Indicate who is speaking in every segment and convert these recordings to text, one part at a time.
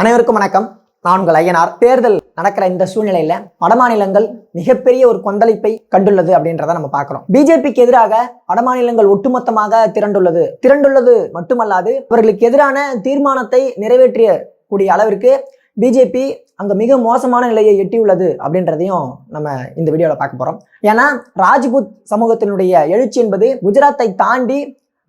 Speaker 1: அனைவருக்கும் வணக்கம். நான் உங்கள் ஐயனார். தேர்தல் நடக்கிற இந்த சூழ்நிலையில வடமாநிலங்கள் மிகப்பெரிய ஒரு கொந்தளிப்பை கண்டுள்ளது அப்படின்றத நம்ம பார்க்கிறோம். பிஜேபிக்கு எதிராக வடமாநிலங்கள் ஒட்டுமொத்தமாக திரண்டுள்ளது. திரண்டுள்ளது மட்டுமல்லாது அவர்களுக்கு எதிரான தீர்மானத்தை நிறைவேற்றிய கூடிய அளவிற்கு பிஜேபி அங்க மிக மோசமான நிலையை எட்டியுள்ளது அப்படின்றதையும் நம்ம இந்த வீடியோவில் பார்க்க போறோம். ஏன்னா ராஜ்புத் சமூகத்தினுடைய எழுச்சி என்பது குஜராத்தை தாண்டி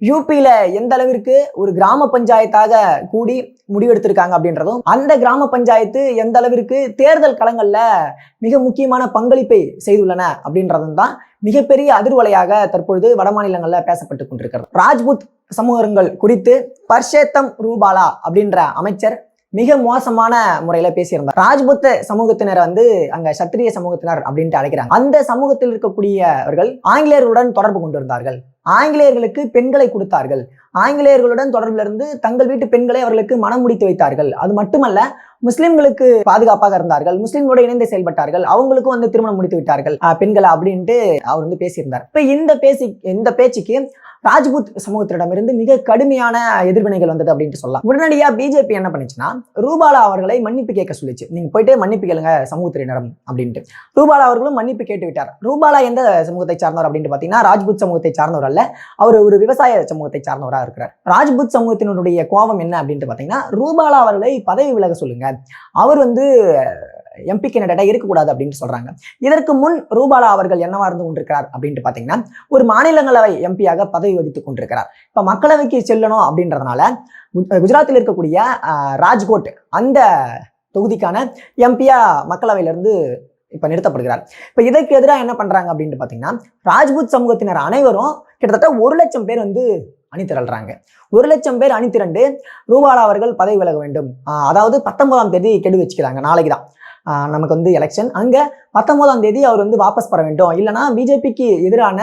Speaker 1: யூபியில எந்த அளவிற்கு ஒரு கிராம பஞ்சாயத்தாக கூடி முடிவெடுத்திருக்காங்க அப்படின்றதும் அந்த கிராம பஞ்சாயத்து எந்த அளவிற்கு தேர்தல் களங்களில் மிக முக்கியமான பங்களிப்பை செய்துள்ளன அப்படின்றதும் தான் மிகப்பெரிய அதிர்வலையாக தற்பொழுது வட மாநிலங்களில் பேசப்பட்டு கொண்டிருக்கிறது. ராஜ்புத் சமூகங்கள் குறித்து பர்ஷேத்தம் ரூபாலா அப்படின்ற அமைச்சர் மிக மோசமான முறையில பேசியிருந்தார். ராஜ்புத்த சமூகத்தினர் வந்து அங்க சத்திரிய சமூகத்தினர் அப்படின்ட்டு அழைக்கிறாங்க. அந்த சமூகத்தில் இருக்கக்கூடியவர்கள் ஆங்கிலேயர்களுடன் தொடர்பு கொண்டிருந்தார்கள். ஆங்கிலேயர்களுக்கு பெண்களை கொடுத்தார்கள். ஆங்கிலேயர்களுடன் தொடர்பில் இருந்து தங்கள் வீட்டு பெண்களை அவர்களுக்கு மனம் முடித்து வைத்தார்கள். அது மட்டுமல்ல முஸ்லிம்களுக்கு பாதுகாப்பாக இருந்தார்கள். முஸ்லிம்களோட இணைந்து செயல்பட்டார்கள். அவங்களுக்கும் வந்து திருமணம் முடித்து விட்டார்கள். பெண்களை அப்படின்ட்டு அவர் வந்து பேசியிருந்தார். இப்ப இந்த பேசி இந்த பேச்சுக்கு ராஜ்புத் சமூகத்திடமிருந்து மிக கடுமையான எதிர்வினைகள் வந்தது அப்படின்ட்டு சொல்லலாம். உடனடியாக பிஜேபி என்ன பண்ணுச்சுன்னா ரூபாலா அவர்களை மன்னிப்பு கேட்க சொல்லிச்சு. நீங்கள் போயிட்டு மன்னிப்பு கேளுங்க சமூகத்தினரிடம் அப்படின்ட்டு. ரூபாலா அவர்களும் மன்னிப்பு கேட்டு விட்டார். ரூபாலா எந்த சமூகத்தை சார்ந்தவர் அப்படின்ட்டு பார்த்தீங்கன்னா ராஜ்புத் சமூகத்தை சார்ந்தவர் அல்ல அவர் ஒரு விவசாய சமூகத்தை சார்ந்தவராக இருக்கிறார். ராஜ்புத் சமூகத்தினுடைய கோபம் என்ன அப்படின்ட்டு பார்த்தீங்கன்னா ரூபாலா அவர்களை பதவி விலக சொல்லுங்க. அவர் வந்து எம்பி கேண்டிடேட்டா இருக்கக்கூடாது அப்படின்னு சொல்றாங்க. இதற்கு முன் ரூபாலா அவர்கள் என்னவா இருந்து கொண்டிருக்கிறார் அப்படின்ட்டு பாத்தீங்கன்னா ஒரு மாநிலங்களவை எம்பியாக பதவி வகித்துக் கொண்டிருக்கிறார். இப்ப மக்களவைக்கு செல்லணும் அப்படின்றதுனால குஜராத்தில் இருக்கக்கூடிய ராஜ்கோட் அந்த தொகுதிக்கான எம்பியா மக்களவையிலிருந்து இப்ப நிறுத்தப்படுகிறார். இப்ப இதற்கு எதிராக என்ன பண்றாங்க அப்படின்ட்டு பாத்தீங்கன்னா ராஜ்புத் சமூகத்தினர் அனைவரும் கிட்டத்தட்ட ஒரு லட்சம் பேர் வந்து அணிதிரள்றாங்க ஒரு லட்சம் பேர் அணிதிரண்டு ரூபாலா அவர்கள் பதவி விலக வேண்டும். அதாவது பத்தொன்பதாம் தேதி கெடு வச்சுக்கிறாங்க நாளைக்கு தான் நமக்கு வந்து எலெக்ஷன் அங்கே பத்தொன்பதாம் தேதி அவர் வந்து வாபஸ் பெற வேண்டும். இல்லைன்னா பிஜேபிக்கு எதிரான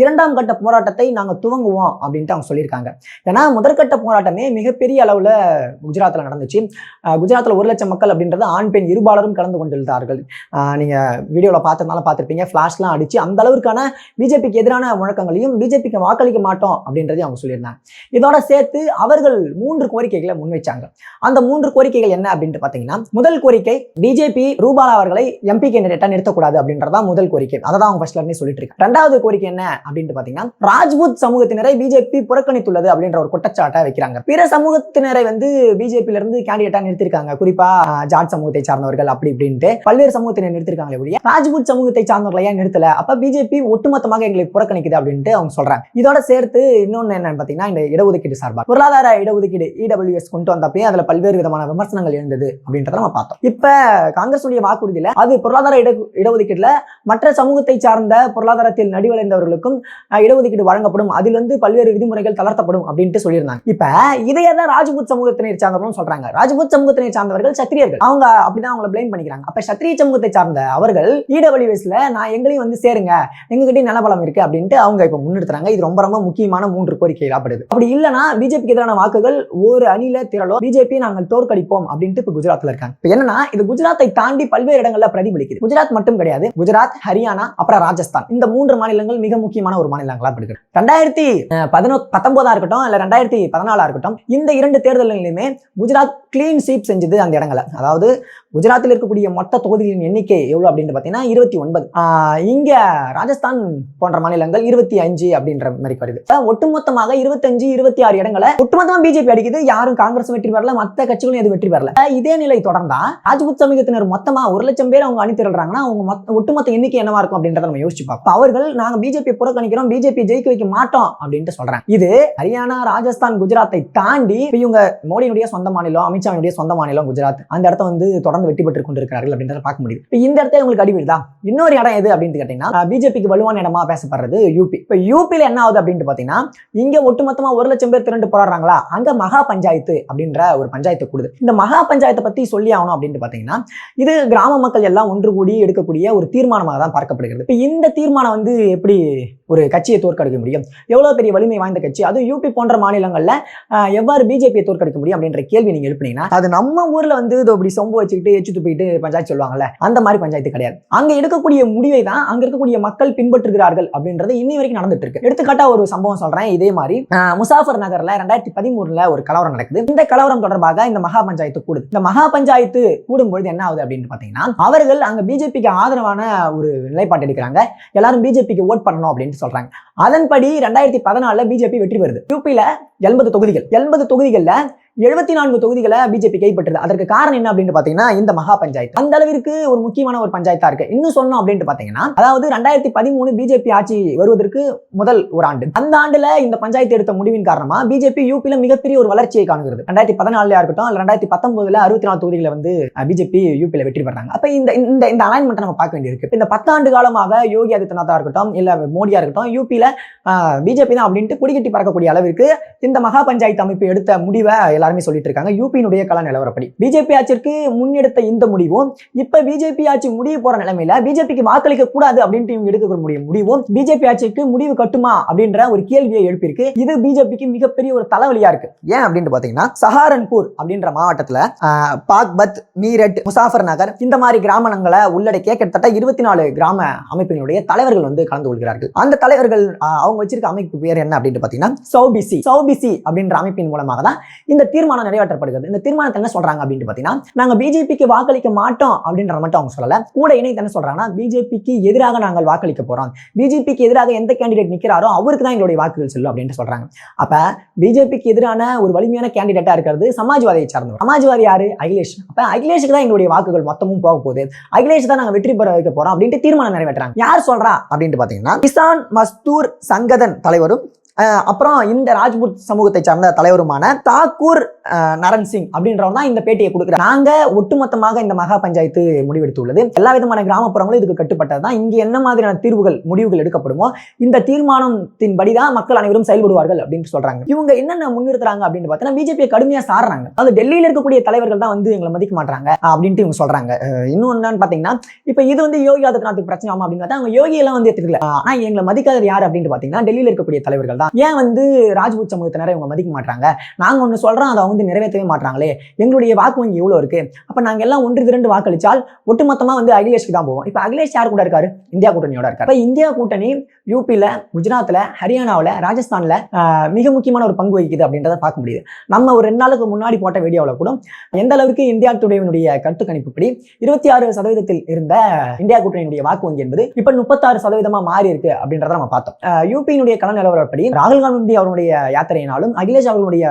Speaker 1: இரண்டாம் கட்ட போராட்டத்தை நாங்கள் துவங்குவோம் அப்படின்ட்டு அவங்க சொல்லியிருக்காங்க. ஏன்னா முதற்கட்ட போராட்டமே மிகப்பெரிய அளவில் குஜராத்தில் நடந்துச்சு. குஜராத்தில் ஒரு லட்சம் மக்கள் அப்படின்றது ஆண் பெண் இருபாலரும் கலந்து கொண்டிருந்தார்கள். நீங்கள் வீடியோவில் பார்த்ததுனால பார்த்துருப்பீங்க. ஃபிளாஷ்லாம் அடிச்சு அந்த அளவுக்கான பிஜேபிக்கு எதிரான முழக்கங்களையும் பிஜேபிக்கு வாக்களிக்க மாட்டோம் அப்படின்றதையும் அவங்க சொல்லியிருந்தாங்க. இதோட சேர்த்து அவர்கள் மூன்று கோரிக்கைகளை முன்வைச்சாங்க. அந்த மூன்று கோரிக்கைகள் என்ன அப்படின்ட்டு பார்த்தீங்கன்னா முதல் கோரிக்கை பிஜேபி ரூபாலா அவர்களை எம்பி கேண்டிடேட்டா நிறுத்தக்கூடாது அப்படின்றதான் முதல் கோரிக்கை. அதை தான் அவங்க ஃபர்ஸ்ட்ல இருந்தே சொல்லிட்டு இருக்காங்க. ரெண்டாவது கோரிக்கை என்ன அப்படின்ட்டு பாத்தீங்கன்னா ராஜ்புத் சமூகத்தினரை பிஜேபி புறக்கணித்துள்ளது அப்படின்ற ஒரு குற்றச்சாட்டை வைக்கிறாங்க. பிற சமூகத்தினரை வந்து பிஜேபியில இருந்து கேண்டிடேட்டா நிறுத்திருக்காங்க. குறிப்பா ஜாட் சமூகத்தை சார்ந்தவர்கள் அப்படி இப்படின்ட்டு. பல்வேறு சமூகத்தினர் நிறுத்திருக்காங்களே ஒழிய ராஜ்புத் சமூகத்தை சார்ந்தவர்களை ஏன் நிறுத்தல? அப்ப பிஜேபி ஒட்டுமொத்தமாக எங்களை புறக்கணிக்குது அப்படின்ட்டு அவங்க சொல்றாங்க. இதோட சேர்த்து இன்னொன்னு என்னன்னு பாத்தீங்கன்னா இந்த இடஒதுக்கீடு சார்பாக. பொருளாதார இடஒதுக்கீடு இடபிள்யூஎஸ் கொண்டு வந்தப்பயே அதுல பல்வேறு விதமான விமர்சனங்கள் இருந்தது அப்படின்றத நம்ம பார்த்தோம். இப்ப காங்கிரஸ் காங்கிரசுடைய வாக்குறுதியில அது பொருளாதார இட இடஒதுக்கீடுல மற்ற சமூகத்தை சார்ந்த பொருளாதாரத்தில் நடிவடைந்தவர்களுக்கும் இடஒதுக்கீடு வழங்கப்படும். அதில் வந்து பல்வேறு விதிமுறைகள் தளர்த்தப்படும் அப்படின்ட்டு சொல்லியிருந்தாங்க. இப்ப இதையே தான் ராஜபூத் சமூகத்தினை சார்ந்தவர்கள் சொல்றாங்க. ராஜபூத் சமூகத்தினை சார்ந்தவர்கள் சத்திரியர்கள். அவங்க அப்படிதான் அவங்களை பிளேம் பண்ணிக்கிறாங்க. அப்ப சத்திரிய சமூகத்தை சார்ந்த அவர்கள் இடபிள்யூஎஸ்ல நான் எங்களையும் வந்து சேருங்க. எங்ககிட்டயும் நலபலம் இருக்கு அப்படின்ட்டு அவங்க இப்ப முன்னெடுத்துறாங்க இது ரொம்ப ரொம்ப முக்கியமான மூன்று கோரிக்கைகளாப்படுது. அப்படி இல்லைன்னா பிஜேபிக்கு எதிரான வாக்குகள் ஒரு அணில திரளோ பிஜேபி நாங்கள் தோற்கடிப்போம் அப்படின்ட்டு இப்ப குஜராத்ல இருக்காங்க. இப்ப என்னன்னா இது குஜராத்தை தாண்டி பல்வேறு இடங்கள்ல பிரதிபலிக்குது. குஜராத் மட்டும் கிடையாது. குஜராத் ஹரியானா அப்புறம் ராஜஸ்தான். இந்த மூன்று மாநிலங்கள் மிக முக்கியமான ஒரு மாநிலங்களா இருக்கு ரெண்டாயிரத்தி பதினோ பத்தொன்பதா இருக்கட்டும் இல்ல ரெண்டாயிரத்தி பதினாலா இருக்கட்டும் இந்த இரண்டு தேர்தல்களிலுமே குஜராத் கிளீன் ஸ்வீப் செஞ்சது அந்த இடங்களை அதாவது குஜராத்தில் இருக்கக்கூடிய மொத்த தொகுதிகளின் எண்ணிக்கை எவ்வளோ அப்படின்னு பார்த்தீங்கன்னா இருபத்தி ஒன்பது. இங்கே ராஜஸ்தான் போன்ற மாநிலங்கள் இருபத்தி அஞ்சு அப்படின்ற மாதிரி வருது ஒட்டுமொத்தமாக இருபத்தஞ்சு இருபத்தி ஆறு இடங்களை ஒட்டுமொத்தமாக பிஜேபி அடிக்குது. யாரும் காங்கிரஸ் வெற்றி பெறல. மத்த கட்சிகளும் எதுவும் வெற்றி பெறல. இதே நிலை தொடர்ந்தா ராஜ்புத் சமூகத்தினர் மொத்தமா ஒரு லட்சம் பேர் அவங்க அணித்திரல்றாங்கன்னா அவங்க மொத்த- ஒட்டுமொத்த எண்ணிக்கை என்னவா இருக்கும் அப்படின்றத நம்ம யோசிச்சு பார்ப்போம். அவர்கள் நாங்க பிஜேபி புறக்கணிக்கிறோம் பிஜேபி ஜெயிக்க வைக்க மாட்டோம் அப்படின்ட்டு சொல்றாங்க. இது ஹரியானா ராஜஸ்தான் குஜராத்தை தாண்டி இவங்க மோடியினுடைய சொந்த மாநிலம் அமித்ஷாவினுடைய சொந்த மாநிலம் குஜராத். அந்த இடத்த வந்து தொடர்ந்து வெற்றி பெற்று கொண்டிருக்கிறார்கள் அப்படின்றத பார்க்க முடியும் இப்போ இந்த இடத்துல உங்களுக்கு அடிவிடுதா இன்னொரு இடம் எது அப்படின்னு கேட்டீங்கன்னா பிஜேபிக்கு வலுவான இடமா பேசப்படுறது யூபி இப்போ யூபியில் என்ன ஆகுது அப்படின்ட்டு பாத்தீங்கன்னா இங்க ஒட்டுமொத்தமா ஒரு லட்சம் பேர் திரண்டு போராடுறாங்களா? அங்கே மகா பஞ்சாயத்து அப்படின்ற ஒரு பஞ்சாயத்து கூடுது. இந்த மகா பஞ்சாயத்தை பத்தி சொல்லி ஆகணும் அப்படின்ட்டு பாத்தீங்கன்னா இது கிராம மக்கள் எல்லாம் ஒன்று கூடி எடுக்கக்கூடிய ஒரு தீர்மானமாக தான் பார்க்கப்படுகிறது. இப்ப இந்த தீர்மானம் வந்து எப்படி ஒரு கட்சியை தோற்கடிக்க முடியும்? எவ்வளவு பெரிய வலிமை வாய்ந்த கட்சி? அது யூபி போன்ற மாநிலங்களில் எவ்வாறு பிஜேபியை தோற்கடிக்க முடியும் அப்படின்ற கேள்வி நீங்கள் எழுப்பினீங்கன்னா அது நம்ம ஊர்ல வந்து இதோ இப்படி சொம்பு வச்சுக்கிட்டு எச்சு துப்பிட்டு பஞ்சாயத்து சொல்லுவாங்கல்ல அந்த மாதிரி பஞ்சாயத்து கிடையாது. அங்க எடுக்கக்கூடிய முடிவை தான் அங்க இருக்கக்கூடிய மக்கள் பின்பற்றுகிறார்கள் அப்படின்றது இன்னி வரைக்கும் நடந்துட்டு இருக்கு. எடுத்துக்காட்டா ஒரு சம்பவம் சொல்றேன். இதே மாதிரி முசாஃபர் நகர்ல ரெண்டாயிரத்தி பதிமூணுல ஒரு கலவரம் நடக்குது. இந்த கலவரம் தொடர்பாக இந்த மகா பஞ்சாயத்து கூடுது இந்த மகா பஞ்சாயத்து கூடும்பொழுது என்ன ஆகுது அப்படின்னு பாத்தீங்கன்னா அவர்கள் அங்க பிஜேபிக்கு ஆதரவான ஒரு நிலைப்பாடு எடுக்கிறாங்க. எல்லாரும் பிஜேபிக்கு ஓட் பண்ணணும் அப்படின்னு சொல்றாங்க. அதன்படி ரெண்டாயிரத்தி பதினாலுல பிஜேபி வெற்றி பெறுது. யூபியில எண்பது தொகுதிகள். எண்பது தொகுதிகள்ல எழுபத்தி நான்கு தொகுதிகளை பிஜேபி கைப்பற்றுது. அதற்கு காரணம் என்ன அப்படின்னு பாத்தீங்கன்னா இந்த மகா பஞ்சாயத்து. அந்த அளவிற்கு ஒரு முக்கியமான ஒரு பஞ்சாயத்தா இருக்கு. இன்னும் சொன்னோம் அப்படின்ட்டு பாத்தீங்கன்னா அதாவது ரெண்டாயிரத்தி பதிமூணு பிஜேபி ஆட்சி வருவதற்கு முதல் ஒரு ஆண்டு. அந்த ஆண்டுல இந்த பஞ்சாயத்து எடுத்த முடிவின் காரணமா பிஜேபி யூபியில மிகப்பெரிய ஒரு வளர்ச்சியை காணுகிறது. ரெண்டாயிரத்தி பதினாலுலயா இருக்கட்டும் இல்ல ரெண்டாயிரத்தி பத்தொன்பதுல அறுபத்தி நாலு தொகுதிகளை வந்து பிஜேபி யூபியில வெற்றி பெறாங்க. அப்ப இந்த இந்த இந்த அலைன்மெண்ட் நம்ம பார்க்க வேண்டியிருக்கு இந்த பத்தாண்டு காலமாக யோகி ஆதித்யநாத்தா இருக்கட்டும் இல்ல மோடியா இருக்கட்டும் யூபியில பிஜேபி தான் அப்படின்ட்டு குடிக்கட்டி பறக்கக்கூடிய அளவிற்கு இந்த மகா பஞ்சாயத்து அமைப்பு எடுத்த முடிவை எல்லாருமே சொல்லிட்டு இருக்காங்க. யூபியினுடைய கள நிலவரப்படி. பிஜேபி ஆட்சிக்கு முன்னெடுத்த இந்த முடிவும் இப்ப பிஜேபி ஆட்சி முடிய போற நிலைமையில பிஜேபிக்கு வாக்களிக்க கூடாது அப்படின்ட்டு இவங்க எடுக்க முடியும் முடிவும் பிஜேபி ஆட்சிக்கு முடிவு கட்டுமா அப்படின்ற ஒரு கேள்வியை எழுப்பியிருக்கு. இது பிஜேபிக்கு மிகப்பெரிய ஒரு தலைவலியா இருக்கு. ஏன் அப்படின்னு பாத்தீங்கன்னா சஹாரன்பூர் அப்படின்ற மாவட்டத்துல பாக்பத் மீரட் முசாஃபர் நகர் இந்த மாதிரி கிராமங்களை உள்ளடக்கிய கிட்டத்தட்ட இருபத்தி நாலு கிராம அமைப்பினுடைய தலைவர்கள் வந்து கலந்து கொள்கிறார்கள். அந்த தலைவர்கள் அவங்க வச்சிருக்க அமைப்பு பேர் என்ன அப்படின்னு பாத்தீங்கன்னா சௌபிசி. சௌபிசி அப்படின்ற அமைப்பின் மூலமாக தான் இந்த தீர்மானம் நிறைவேற்றப்படுகிறது. இந்த தீர்மானத்தை என்ன சொல்றாங்க அப்படின்னு பாத்தீங்கன்னா நாங்க பிஜேபிக்கு வாக்களிக்க மாட்டோம் அப்படின்றத மட்டும் அவங்க சொல்லல. கூட இணைத்து என்ன சொல்றாங்கன்னா பிஜேபிக்கு எதிராக நாங்கள் வாக்களிக்க போறோம். பிஜேபிக்கு எதிராக எந்த கேண்டிடேட் நிக்கிறாரோ அவருக்கு தான் எங்களுடைய வாக்குகள் செல்லும் அப்படின்ட்டு சொல்றாங்க. அப்ப பிஜேபிக்கு எதிரான ஒரு வலிமையான கேண்டிடேட்டா இருக்கிறது சமாஜ்வாதியை சார்ந்தவர். சமாஜ்வாதி யாரு? அகிலேஷ். அப்ப அகிலேஷுக்கு தான் எங்களுடைய வாக்குகள் மொத்தமும் போக போகுது. அகிலேஷ் தான் நாங்க வெற்றி பெற வைக்க போறோம் அப்படின்ட்டு தீர்மானம் நிறைவேற்றாங்க. யார் சொல்றா அப்படின்ட்டு பாத்தீங்கன்னா கிசான் மஸ்தூர் சங்கதன் தலைவரும் அப்புறம் இந்த ராஜ்புத் சமூகத்தை சார்ந்த தலைவருமான தாக்கூர் அஹ், நரன் சிங் அப்படின்றவங்க தான் இந்த பேட்டியை கொடுக்குறாங்க நாங்க ஒட்டுமொத்தமாக இந்த மகா பஞ்சாயத்து முடிவெடுத்துள்ளது. எல்லா விதமான கிராமப்புறங்களும் இதுக்கு கட்டுப்பட்டது தான். இங்க என்ன மாதிரியான தீர்வுகள் முடிவுகள் எடுக்கப்படுமோ இந்த தீர்மானத்தின் படிதான் மக்கள் அனைவரும் செயல்படுவார்கள் அப்படின்னு சொல்றாங்க. இவங்க என்னென்ன முன்னிறுத்துறாங்க அப்படின்னு பார்த்தீங்கன்னா பிஜேபியை கடுமையா சாடுறாங்க அதாவது டெல்லியில இருக்கக்கூடிய தலைவர்கள் தான் வந்து எங்களை மதிக்க மாட்டாங்க அப்படின்ட்டு இவங்க சொல்றாங்க. இன்னும் என்னன்னு பாத்தீங்கன்னா இப்ப இது வந்து யோகி ஆதித்யநாத்துக்கு பிரச்சனை ஆமா அப்படின்னு பார்த்தா அவங்க யோகி எல்லாம் வந்து எடுத்துக்கல ஆனா எங்களை மதிக்காதது யார் அப்படின்னு பாத்தீங்கன்னா டெல்லியில இருக்கக்கூடிய தலைவர்கள் தான். ஏன் வந்து ராஜ்புத் சமூகத்தினரை இவங்க மதிக்க மாட்டாங்க நாங்க ஒண்ணு சொல்றோம் அதை வந்து நிறைவேற்றவே மாட்டாங்களே எங்களுடைய வாக்கு வங்கி எவ்வளவு இருக்கு? அப்ப நாங்க எல்லாம் ஒன்று திரண்டு வாக்களிச்சால் ஒட்டுமொத்தமா வந்து அகிலேஷ்க்கு தான் போவோம். இப்போ அகிலேஷ் யார் கூட இருக்காரு? இந்தியா கூட்டணியோட இருக்காரு. இப்போ இந்தியா கூட்டணி யூபியில் குஜராத்தில் ஹரியானாவுல ராஜஸ்தான்ல மிக முக்கியமான ஒரு பங்கு வகிக்குது அப்படின்றத பார்க்க முடியுது. நம்ம ஒரு ரெண்டு நாளுக்கு முன்னாடி போட்ட வீடியோவில் கூட எந்த அளவுக்கு இந்தியா டுடேவினுடைய கருத்து கணிப்புப்படி இருபத்தி ஆறு சதவீதத்தில் இருந்த இந்தியா கூட்டணியினுடைய வாக்கு வங்கி என்பது இப்போ முப்பத்தாறு சதவீதமா மாறி இருக்கு அப்படின்றத நம்ம பார்த்தோம். யூபியினுடைய கள நிலவரப்படி ராகுல் காந்தி அவருடைய யாத்திரையினாலும் அகிலேஷ் அவர்களுடைய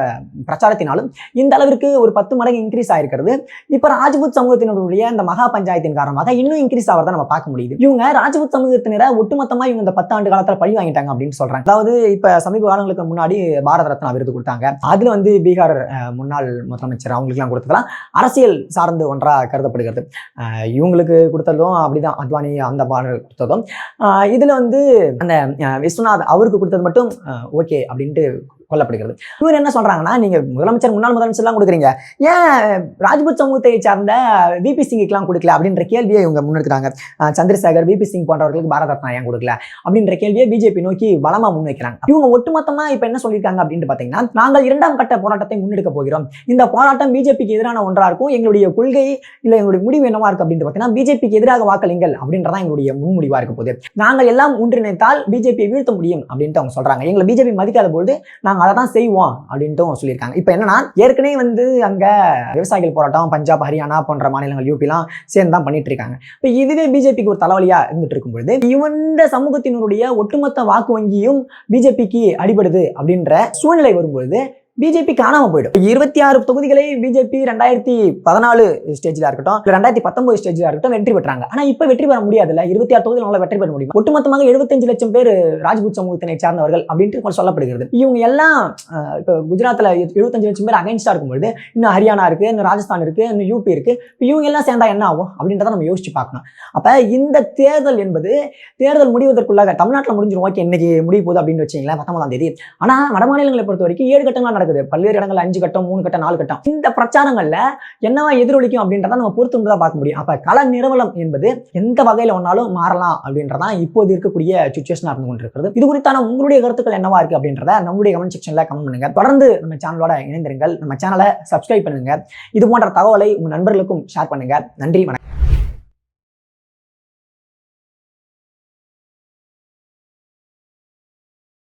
Speaker 1: பிரச்சாரத்தினாலும் இந்த அளவிற்கு ஒரு பத்து மடங்கு இன்க்ரீஸ் ஆயிருக்கிறது. இப்ப ராஜ்புத் சமூகத்தினருடைய இந்த மகா பஞ்சாயத்தின் காரணமாக இன்னும் இன்க்ரீஸ் ஆகிறத நம்ம பார்க்க முடியுது. இவங்க ராஜ்புத் சமூகத்தினரை ஒட்டுமொத்தமா இவங்க இந்த பத்தாண்டு காலத்துல பழி வாங்கிட்டாங்க அப்படின்னு சொல்றாங்க. அதாவது இப்ப சமீப காலங்களுக்கு முன்னாடி பாரத ரத்னா விருது கொடுத்தாங்க. அதுல வந்து பீகார் முன்னாள் முதலமைச்சர் அவங்களுக்கு எல்லாம் கொடுத்ததெல்லாம் அரசியல் சார்ந்து ஒன்றா கருதப்படுகிறது. இவங்களுக்கு கொடுத்ததும் அப்படிதான். அத்வானி அந்த பாடல் கொடுத்ததும். இதில் இதுல வந்து அந்த விஸ்வநாத் அவருக்கு கொடுத்தது மட்டும் ஓகே அப்படின்ட்டு கொல்லப்படுகிறது. இவர் என்ன சொல்றாங்கன்னா நீங்க முதலமைச்சர் முன்னாள் முதலமைச்சர் கொடுக்குறீங்க. ஏன் ராஜ்புத் சமூகத்தை சார்ந்த விபி சிங்குக்கெல்லாம் கொடுக்கல? அப்படின்ற கேள்வியை இவங்க முன்னெடுக்கிறாங்க சந்திரசேகர் விபி சிங் போன்றவர்களுக்கு பாரத ரத்னா ஏன் கொடுக்கல? அப்படின்ற கேள்வியை பிஜேபி நோக்கி பலமா முன்வைக்கிறாங்க. இவங்க ஒட்டுமொத்தமா இப்ப என்ன சொல்லியிருக்காங்க அப்படின்னு பாத்தீங்கன்னா நாங்கள் இரண்டாம் கட்ட போராட்டத்தை முன்னெடுக்க போகிறோம். இந்த போராட்டம் பிஜேபிக்கு எதிரான ஒன்றா இருக்கும். எங்களுடைய கொள்கை இல்ல எங்களுடைய முடிவு என்னவா இருக்கு அப்படின்னு பாத்தீங்கன்னா பிஜேபிக்கு எதிராக வாக்களிங்கள் அப்படின்றதான் எங்களுடைய முன்முடிவா இருக்க போகுது. நாங்கள் எல்லாம் ஒன்றிணைத்தால் பிஜேபியை வீழ்த்த முடியும் அப்படின்ட்டு அவங்க சொல்றாங்க. எங்களை பிஜேபி மதிக்காத போது நாங்கள் நாங்கள் அதை தான் செய்வோம் அப்படின்ட்டு சொல்லியிருக்காங்க. இப்போ என்னன்னா ஏற்கனவே வந்து அங்கே விவசாயிகள் போராட்டம் பஞ்சாப் ஹரியானா போன்ற மாநிலங்கள் யூபிலாம் சேர்ந்து தான் பண்ணிட்டு இருக்காங்க இப்போ இதுவே பிஜேபிக்கு ஒரு தலைவலியாக இருந்துட்டு இருக்கும்பொழுது இவன் இந்த சமூகத்தினருடைய ஒட்டுமொத்த வாக்கு வங்கியும் பிஜேபிக்கு அடிபடுது அப்படின்ற சூழ்நிலை வரும்பொழுது பிஜேபி காணாம போயிடும். இருபத்தி ஆறு தொகுதிகளை பிஜேபி ரெண்டாயிரத்தி பதினாலு ஸ்டேஜ்ல இருக்கட்டும் ரெண்டாயிரத்தி பத்தொன்பது ஸ்டேஜ்ல இருக்கட்டும் வெற்றி பெற்றாங்க. ஆனா இப்ப வெற்றி பெற முடியாதுல்ல. இருபத்தி ஆறு தொகுதிகள் வெற்றி பெற முடியும். ஒட்டுமொத்தமாக எழுபத்தஞ்சு லட்சம் பேர் ராஜ்புத் சமூகத்தினை சார்ந்தவர்கள் அப்படின்ட்டு சொல்லப்படுகிறது. இவங்க எல்லாம் இப்போ குஜராத்ல எழுபத்தஞ்சு லட்சம் பேர் அகைன்ஸ்டா இருக்கும்பொழுது இன்னும் ஹரியானா இருக்கு இன்னும் ராஜஸ்தான் இருக்கு இன்னும் யூபி இருக்கு. இப்போ இவங்க எல்லாம் சேர்ந்தா என்ன ஆகும் அப்படின்றத நம்ம யோசிச்சு பார்க்கணும். அப்ப இந்த தேர்தல் என்பது தேர்தல் முடிவதற்குள்ளாக தமிழ்நாட்டில் முடிஞ்சிரும். ஓகே இன்னைக்கு முடிவு போகுது அப்படின்னு வச்சீங்களேன் பத்தொன்பதாம் தேதி. ஆனா வட மாநிலங்களை பொறுத்த வரைக்கும் ஏழு கட்டங்களா நடக்கும் நடக்குது. பல்வேறு இடங்கள் அஞ்சு கட்டம் மூணு கட்டம் நாலு கட்டம். இந்த பிரச்சாரங்கள்ல என்னவா எதிரொலிக்கும் அப்படின்றத நம்ம பொறுத்து தான் பார்க்க முடியும். அப்ப கள நிறுவனம் என்பது எந்த வகையில ஒன்னாலும் மாறலாம் அப்படின்றதான் இப்போது இருக்கக்கூடிய சுச்சுவேஷனா இருந்து கொண்டிருக்கிறது. இது குறித்தான உங்களுடைய கருத்துக்கள் என்னவா இருக்கு அப்படின்றத நம்முடைய கமெண்ட் செக்ஷன்ல கமெண்ட் பண்ணுங்க. தொடர்ந்து நம்ம சேனலோட இணைந்திருங்கள். நம்ம சேனலை சப்ஸ்கிரைப் பண்ணுங்க. இது போன்ற தகவலை உங்க நண்பர்களுக்கும் ஷேர் பண்ணுங்க. நன்றி வணக்கம்.